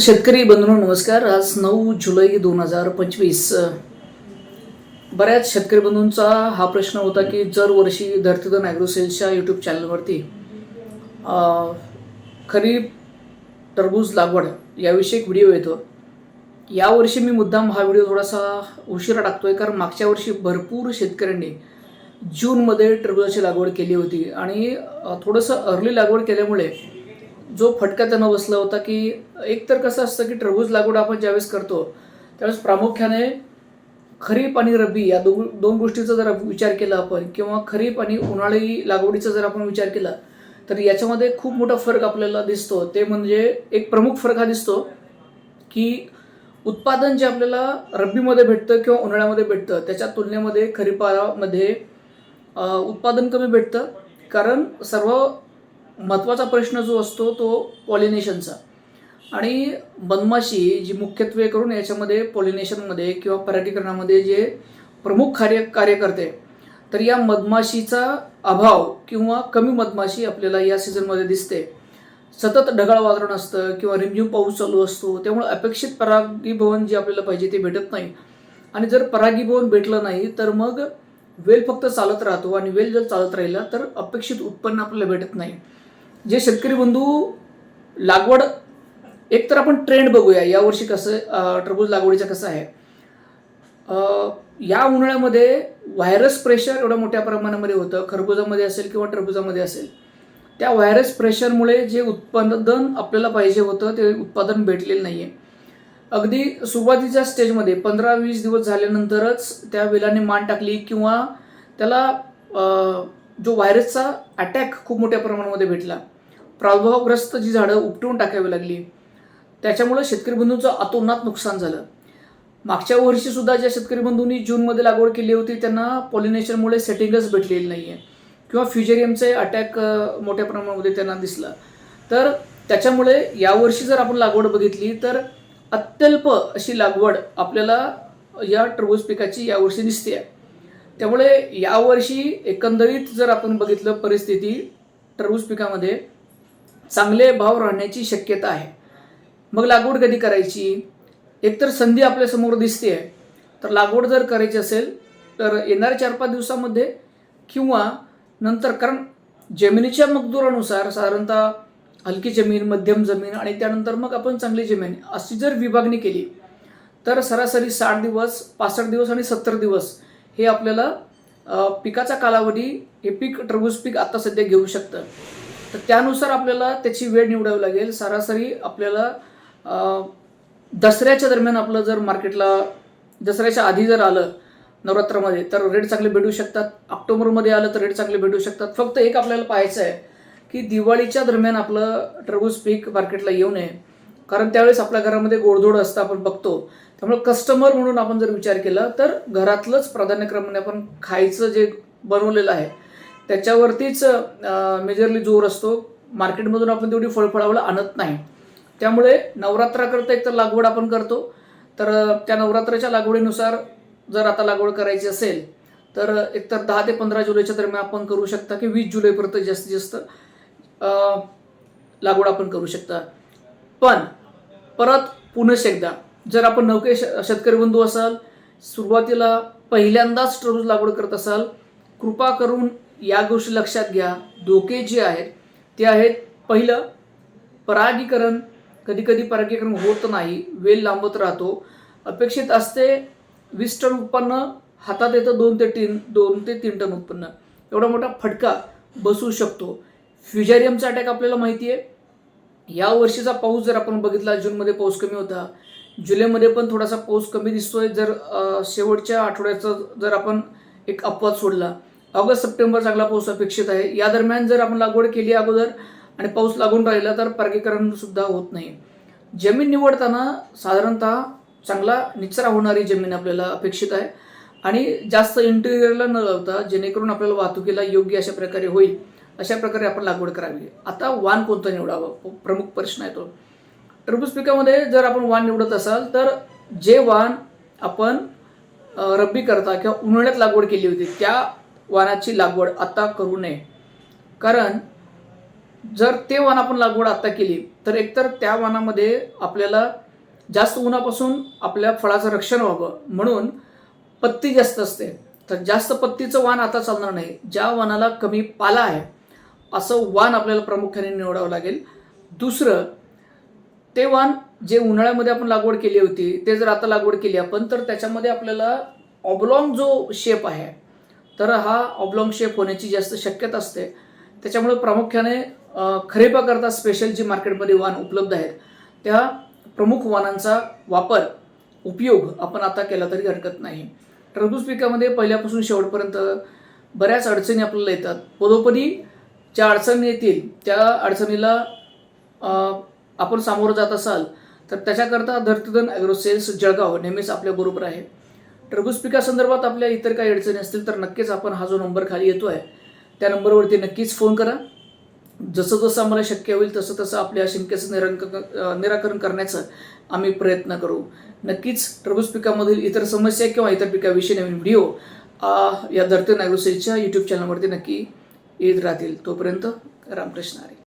शेतकरी बंधू नमस्कार. आज नऊ जुलै दोन हजार पंचवीस. बऱ्याच शेतकरी बंधूंचा हा प्रश्न होता की दरवर्षी धर्तीधन ॲग्रोसेल्सच्या यूट्यूब चॅनलवरती खरीप टरबूज लागवड याविषयी एक व्हिडिओ येतो. यावर्षी मी मुद्दाम हा व्हिडिओ थोडासा उशिरा टाकतोय कारण मागच्या वर्षी भरपूर शेतकऱ्यांनी जूनमध्ये टरबूजाची लागवड केली होती आणि थोडंसं अर्ली लागवड केल्यामुळे जो फटका त्यांना बसला होता की एक तर कसं असतं की टरबूज लागवड आपण ज्यावेळेस करतो त्यावेळेस प्रामुख्याने खरीप आणि रब्बी या दोन दोन गोष्टीचा जर विचार केला आपण किंवा खरीप आणि उन्हाळी लागवडीचा जर आपण विचार केला तर याच्यामध्ये खूप मोठा फरक आपल्याला दिसतो. ते म्हणजे एक प्रमुख फरक हा दिसतो की उत्पादन जे आपल्याला रब्बीमध्ये भेटतं किंवा उन्हाळ्यामध्ये भेटतं त्याच्या तुलनेमध्ये खरीपामध्ये उत्पादन कमी भेटतं. कारण सर्व महत्त्वाचा प्रश्न जो असतो तो पॉलिनेशनचा आणि मधमाशी जी मुख्यत्वे करून याच्यामध्ये पॉलिनेशनमध्ये किंवा परागीकरणामध्ये जे प्रमुख कार्य कार्य करते तर या मधमाशीचा अभाव किंवा कमी मधमाशी आपल्याला या सीझनमध्ये दिसते. सतत ढगाळ वातावरण असतं किंवा रिमझिम पाऊस चालू असतो त्यामुळे अपेक्षित परागीभवन जे आपल्याला पाहिजे ते भेटत नाही. आणि जर परागीभवन भेटलं नाही तर मग वेल फक्त चालत राहतो आणि वेल जर चालत राहिला तर अपेक्षित उत्पन्न आपल्याला भेटत नाही. जे शेतकरी बंधू लागवड एक तर आपण ट्रेंड बघूया. यावर्षी कसं टरबूज लागवडीचं कसं आहे? या उन्हाळ्यामध्ये व्हायरस प्रेशर एवढ्या मोठ्या प्रमाणामध्ये होतं. खरबुजामध्ये असेल किंवा टरबुजामध्ये असेल. त्या व्हायरस प्रेशरमुळे जे उत्पादन आपल्याला पाहिजे होतं ते उत्पादन भेटलेलं नाही आहे अगदी सुरुवातीच्या स्टेजमध्ये पंधरा वीस दिवस झाल्यानंतरच त्या वेलाने मान टाकली किंवा त्याला जो व्हायरसचा अटॅक खूप मोठ्या प्रमाणामध्ये भेटला. प्रादुर्भावग्रस्त जी झाडं उपटून टाकावी लागली त्याच्यामुळं शेतकरी बंधूंचं अतोनात नुकसान झालं. मागच्या वर्षी सुद्धा ज्या शेतकरी बंधूंनी जूनमध्ये लागवड केली होती त्यांना पॉलिनेशनमुळे सेटिंगच भेटलेली नाही आहे किंवा फ्युजेरियमचे अटॅक मोठ्या प्रमाणामध्ये त्यांना दिसला. तर त्याच्यामुळे यावर्षी जर आपण लागवड बघितली तर अत्यल्प अशी लागवड आपल्याला या टरबूज पिकाची यावर्षी दिसते आहे त्यामुळे यावर्षी एकंदरीत जर आपण बघितलं परिस्थिती टरबूज पिकामध्ये चांगले भाव राहण्याची शक्यता आहे. मग लागवड कधी करायची? एकतर संधी आपल्यासमोर दिसते आहे तर लागवड जर करायची असेल तर येणाऱ्या चार पाच दिवसामध्ये किंवा नंतर कारण जमिनीच्या मजदुरानुसार साधारणतः हलकी जमीन मध्यम जमीन आणि त्यानंतर मग आपण चांगली जमीन अशी जर विभागणी केली तर सरासरी साठ दिवस पासष्ट दिवस आणि सत्तर दिवस हे आपल्याला पिकाचा कालावधी हे पीक टरबूज पीक आता सध्या घेऊ शकतं. तर त्यानुसार आपल्याला त्याची वेळ निवडावी लागेल. सरासरी आपल्याला दसऱ्याच्या दरम्यान आपलं जर मार्केटला दसऱ्याच्या आधी जर आलं नवरात्रामध्ये तर रेट चांगले भेटू शकतात. ऑक्टोबरमध्ये आलं तर रेट चांगले भेटू शकतात. फक्त एक आपल्याला पाहायचं आहे की दिवाळीच्या दरम्यान आपलं टरबूज पीक मार्केटला येऊ नये. कारण त्यावेळेस आपल्या घरामध्ये गोडधोड असतं आपण बघतो. त्यामुळे कस्टमर म्हणून आपण जर विचार केला तर घरातलंच प्राधान्यक्रमाने आपण खायचं जे बनवलेलं आहे त्याच्यावरतीच मेजरली जोर असतो. मार्केटमधून आपण तेवढी फळफळावलं आणत नाही. त्यामुळे नवरात्राकरता एक तर लागवड आपण करतो. तर त्या नवरात्राच्या लागवडीनुसार जर आता लागवड करायची असेल तर एकतर दहा ते पंधरा जुलैच्या दरम्यान आपण करू शकता की वीस जुलैपर्यंत जास्तीत जास्त लागवड आपण करू शकता. पण परत पुनश एकदा जर आपण नौके श- शेतकरी बंधू असाल सुरुवातीला पहिल्यांदाच टरबूज लागवड करत असाल कृपा करून या गोष्टी लक्षात घ्या. धोके जे आहेत ते आहेत पहिलं परागीकरण. कधी कधी परागीकरण होत नाही वेल लांबत राहतो. अपेक्षित असते वीस टन उत्पन्न हातात येतं दोन ते तीन दोन ते तीन टन उत्पन्न. एवढा मोठा फटका बसू शकतो. फ्युजेरियमचा अटॅक आपल्याला माहिती आहे. या वर्षीचा पाऊस जर आपण बघितला जूनमध्ये पाऊस कमी होता. जुलैमध्ये पण थोडासा पाऊस कमी दिसतोय. जर शेवटच्या आठवड्याचा जर आपण एक अपवाद सोडला ऑगस्ट सप्टेंबर चांगला पाऊस अपेक्षित आहे. या दरम्यान जर आपण लागवड केली अगोदर आणि पाऊस लागून राहिला तर पर्गीकरणसुद्धा होत नाही. जमीन निवडताना साधारणतः चांगला निचरा होणारी जमीन आपल्याला अपेक्षित आहे. आणि जास्त इंटेरियरला न लावता जेणेकरून आपल्याला वाहतुकीला योग्य अशा प्रकारे होईल अशा प्रकारे आपण लागवड करावी. आता वाण कोणतं निवडावं? प्रमुख प्रश्न आहे तो. टरबूज पिकामध्ये जर आपण वाण निवडत असाल तर जे वाण आपण रब्बी करता किंवा उन्हाळ्यात लागवड केली होती त्या वाणाची लागवड आता करू नये. कारण जर ते वाण आपण लागवड आत्ता केली तर एकतर त्या वाणामध्ये आपल्याला जास्त उन्हापासून आपल्या फळाचं रक्षण व्हावं. म्हणून पत्ती जास्त असते. तर जास्त पत्तीचं वाण आता चालणार नाही. ज्या वाणाला कमी पाला आहे असं वाण आपल्याला प्रामुख्याने निवडावं लागेल. दुसरं ते वाण जे उन्हाळ्यामध्ये आपण लागवड केली होती ते जर आता लागवड केली आपण तर त्याच्यामध्ये आपल्याला ऑबलॉंग जो शेप आहे तर हा ऑबलॉंग शेप होण्याची जास्त शक्यता असते. त्याच्यामुळे प्रामुख्याने खरेपाकरता स्पेशल जी मार्केटमध्ये वाण उपलब्ध आहेत त्या प्रमुख वाणांचा वापर उपयोग आपण आता केला तरी हरकत नाही. टरबूज पिकामध्ये पहिल्यापासून शेवटपर्यंत बऱ्याच अडचणी आपल्याला येतात. पदोपदी ज्या अडचणी येतील त्या अडचणीला आपण सामोरं जात असाल तर त्याच्याकरता धर्तधन ॲग्रोसेल्स जळगाव नेहमीच आपल्याबरोबर आहे. टरबूज पिकासंदर्भात आपल्या इतर काही अडचणी असतील तर नक्कीच आपण हा जो नंबर खाली येतो आहे त्या नंबरवरती नक्कीच फोन करा. जसं जसं आम्हाला शक्य होईल तसं तसं आपल्या शंकेचं निरंक निराकरण करण्याचं आम्ही प्रयत्न करू. नक्कीच टरबूज पिकामधील इतर समस्या किंवा इतर पिकाविषयी नवीन व्हिडिओ या धरती ॲग्रोसेलच्या यूट्यूब चॅनलवरती नक्की येत राहतील. तोपर्यंत रामकृष्ण हरी.